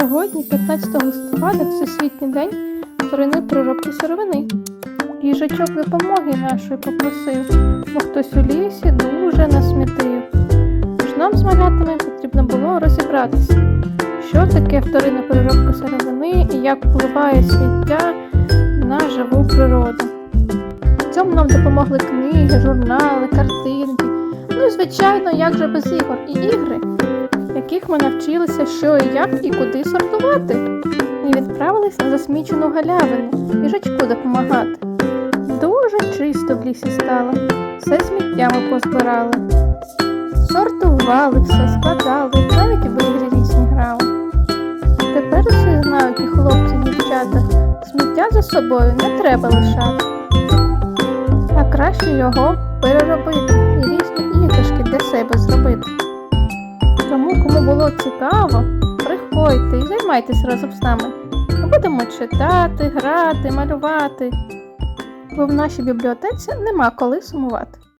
Сьогодні, 15 листопада, Всесвітній день вторинної переробки сировини. Їжачок допомоги нашої попросив, бо хтось у лісі дуже насмітив. Тож нам з малятами потрібно було розібратися, що таке вторинна переробка сировини і як впливає сміття на живу природу. В цьому нам допомогли книги, журнали, картинки. Ну і звичайно, як же без ігор і ігри, яких ми навчилися, що і як і куди сортувати. І відправились на засмічену галявину їжачку допомагати. Дуже чисто в лісі стало, все сміття ми позбирали. Сортували все, складали, навіть в ігри різні грали. Тепер усі знають і хлопці, і дівчата, сміття за собою не треба лишати. А краще його переробити і різні іграшки для себе зробити. Кому було цікаво, приходьте і займайтесь разом з нами. Ми будемо читати, грати, малювати. Бо в нашій бібліотеці нема коли сумувати.